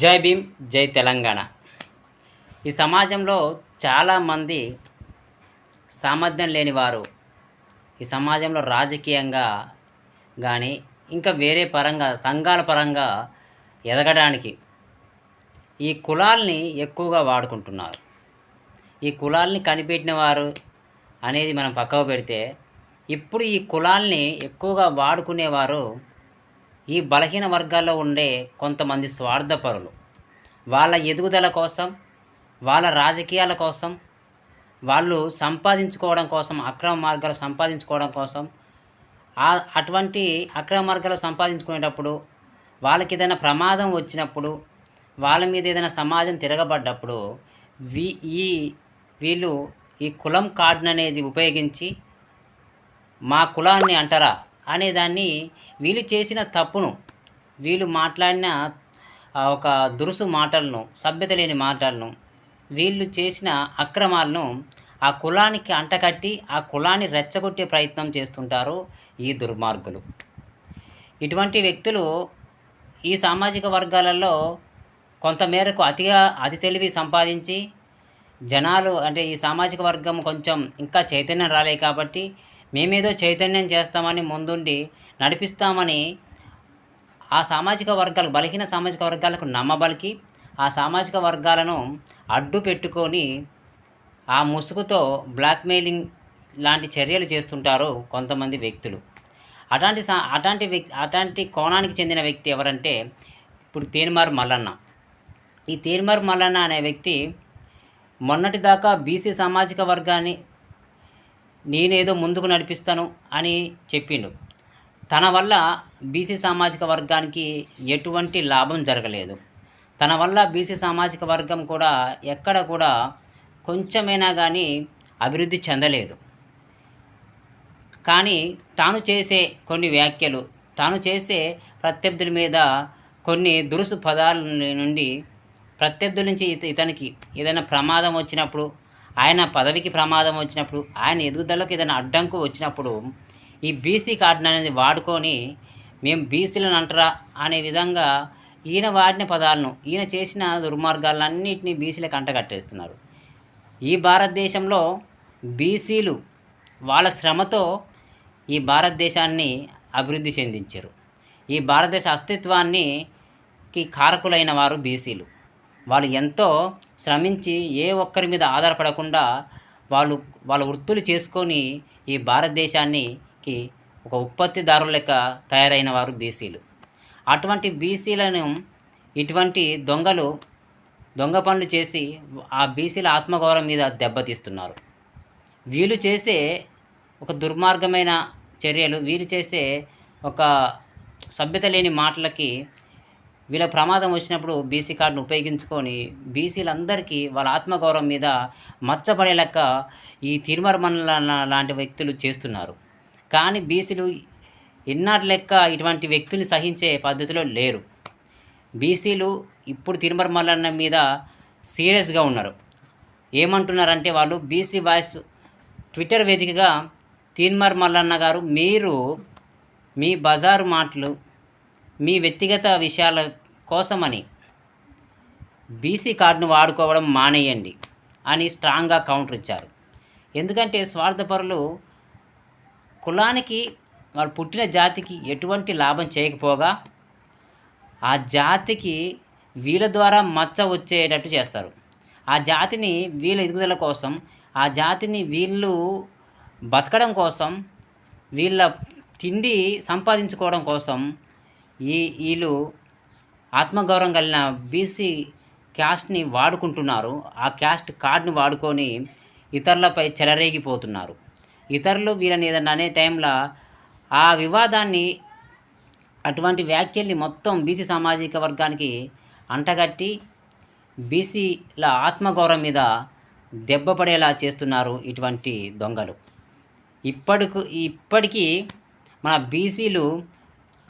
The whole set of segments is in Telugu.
జై భీమ్ జై తెలంగాణ. ఈ సమాజంలో చాలామంది సామర్థ్యం లేని వారు. ఈ సమాజంలో రాజకీయంగా కానీ ఇంకా వేరే పరంగా సంఘాల పరంగా ఎదగడానికి ఈ కులాల్ని ఎక్కువగా వాడుకుంటున్నారు. ఈ కులాల్ని కనిపెట్టిన వారు అనేది మనం పక్కకు పెడితే ఇప్పుడు ఈ కులాల్ని ఎక్కువగా వాడుకునేవారు ఈ బలహీన వర్గాల్లో ఉండే కొంతమంది స్వార్థపరులు. వాళ్ళ ఎదుగుదల కోసం వాళ్ళ రాజకీయాల కోసం వాళ్ళు సంపాదించుకోవడం కోసం అక్రమ మార్గాలు సంపాదించుకోవడం కోసం అటువంటి అక్రమ మార్గాలు సంపాదించుకునేటప్పుడు వాళ్ళకి ఏదైనా ప్రమాదం వచ్చినప్పుడు వాళ్ళ మీద ఏదైనా సమాజం తిరగబడ్డప్పుడు వీ ఈ వీళ్ళు ఈ కులం కార్డును అనేది ఉపయోగించి మా కులాన్ని అంటారా? అనేదాన్ని వీళ్ళు చేసిన తప్పును వీళ్ళు మాట్లాడిన ఒక దురుసు మాటలను సభ్యత లేని మాటలను వీళ్ళు చేసిన అక్రమాలను ఆ కులానికి అంటకట్టి ఆ కులాన్ని రెచ్చగొట్టే ప్రయత్నం చేస్తుంటారు ఈ దుర్మార్గులు. ఇటువంటి వ్యక్తులు ఈ సామాజిక వర్గాలలో కొంతమేరకు అతిగా అతి తెలివి సంపాదించి జనాలు అంటే ఈ సామాజిక వర్గం కొంచెం ఇంకా చైతన్యం రాలే కాబట్టి మేమేదో చైతన్యం చేస్తామని ముందుండి నడిపిస్తామని ఆ సామాజిక వర్గాలు బలహీన సామాజిక వర్గాలకు నమ్మబలికి ఆ సామాజిక వర్గాలను అడ్డు పెట్టుకొని ఆ ముసుగుతో బ్లాక్మెయిలింగ్ లాంటి చర్యలు చేస్తుంటారు కొంతమంది వ్యక్తులు. అట్లాంటి సా అట్లాంటి వ్యక్తి అట్లాంటి కోణానికి చెందిన వ్యక్తి ఎవరంటే ఇప్పుడు తేనిమారు మల్లన్న. ఈ తేనిమారు మల్లన్న అనే వ్యక్తి మొన్నటిదాకా బీసీ సామాజిక వర్గాన్ని నేనేదో ముందుకు నడిపిస్తాను అని చెప్పిండు. తన వల్ల బీసీ సామాజిక వర్గానికి ఎటువంటి లాభం జరగలేదు. తన వల్ల బీసీ సామాజిక వర్గం కూడా ఎక్కడ కూడా కొంచెమైనా కానీ అభివృద్ధి చెందలేదు. కానీ తాను చేసే కొన్ని వ్యాఖ్యలు తాను చేసే ప్రత్యర్థుల మీద కొన్ని దురుసు పదాల నుండి ప్రత్యర్థుల నుంచి ఇత ఇతనికి ఏదైనా ప్రమాదం వచ్చినప్పుడు ఆయన పదవికి ప్రమాదం వచ్చినప్పుడు ఆయన ఎదుగుదలకు ఏదైనా అడ్డంకు వచ్చినప్పుడు ఈ బీసీ కార్డును అనేది వాడుకొని మేము బీసీలను అంటరా అనే విధంగా ఈయన వాడిన పదాలను ఈయన చేసిన దుర్మార్గాలన్నింటినీ బీసీలకు అంటగట్టేస్తున్నారు. ఈ భారతదేశంలో బీసీలు వాళ్ళ శ్రమతో ఈ భారతదేశాన్ని అభివృద్ధి చెందించారు. ఈ భారతదేశ అస్తిత్వాన్ని కారకులైన వారు బీసీలు వాళ్ళు ఎంతో శ్రమించి ఏ ఒక్కరి మీద ఆధారపడకుండా వాళ్ళు వాళ్ళ వృత్తులు చేసుకొని ఈ భారతదేశానికి ఒక ఉత్పత్తిదారుల లెక్క తయారైన వారు బీసీలు. అటువంటి బీసీలను ఇటువంటి దొంగలు దొంగ పనులు చేసి ఆ బీసీల ఆత్మగౌరవం మీద దెబ్బతీస్తున్నారు. వీళ్ళు చేసే ఒక దుర్మార్గమైన చర్యలు వీళ్ళు చేసే ఒక సభ్యత లేని మాటలకి వీళ్ళ ప్రమాదం వచ్చినప్పుడు బీసీ కార్డును ఉపయోగించుకొని బీసీలందరికీ వాళ్ళ ఆత్మగౌరవం మీద మచ్చపడే లెక్క ఈ తిరుమల లాంటి వ్యక్తులు చేస్తున్నారు. కానీ బీసీలు ఇన్నాటి లెక్క ఇటువంటి వ్యక్తుల్ని సహించే పద్ధతిలో లేరు. బీసీలు ఇప్పుడు తిరుమల మల్లన్న మీద సీరియస్గా ఉన్నారు. ఏమంటున్నారంటే వాళ్ళు బీసీ వాయిస్ ట్విట్టర్ వేదికగా తీన్మర్ మల్లన్న గారు మీరు మీ బజారు మాటలు మీ వ్యక్తిగత విషయాల కోసమని. బీసీ కార్డును వాడుకోవడం మానేయండి అని స్ట్రాంగ్గా కౌంటర్ ఇచ్చారు. ఎందుకంటే స్వార్థపరులు కులానికి వాళ్ళు పుట్టిన జాతికి ఎటువంటి లాభం చేయకపోగా ఆ జాతికి వీళ్ళ ద్వారా మచ్చ వచ్చేటట్టు చేస్తారు. ఆ జాతిని వీళ్ళ ఎదుగుదల కోసం ఆ జాతిని వీళ్ళు బతకడం కోసం వీళ్ళ తిండి సంపాదించుకోవడం కోసం ఈ వీళ్ళు ఆత్మగౌరవం కలిగిన బీసీ క్యాస్ట్ని వాడుకుంటున్నారు. ఆ క్యాస్ట్ కార్డ్ని వాడుకొని ఇతరులపై చెలరేగిపోతున్నారు. ఇతరులు వీళ్ళని ఏదన్నా అనే టైంలో ఆ వివాదాన్ని అటువంటి వ్యాఖ్యల్ని మొత్తం బీసీ సామాజిక వర్గానికి అంటగట్టి బీసీల ఆత్మగౌరవం మీద దెబ్బపడేలా చేస్తున్నారు ఇటువంటి దొంగలు. ఇప్పటికు ఇప్పటికీ మన బీసీలు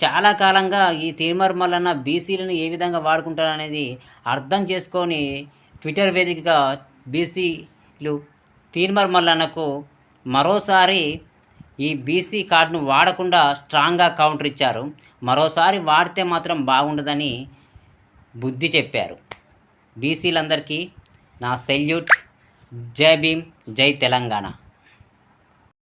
చాలా కాలంగా ఈ తీర్మర్ మల్లన్న బీసీలను ఏ విధంగా వాడుకుంటారనేది అర్థం చేసుకొని ట్విట్టర్ వేదికగా బీసీలు తీర్మర్ మల్లన్నకు మరోసారి ఈ బీసీ కార్డును వాడకుండా స్ట్రాంగ్గా కౌంటర్ ఇచ్చారు. మరోసారి వాడితే మాత్రం బాగుండదని బుద్ధి చెప్పారు. బీసీలందరికీ నా సెల్యూట్. జై భీమ్ జై తెలంగాణ.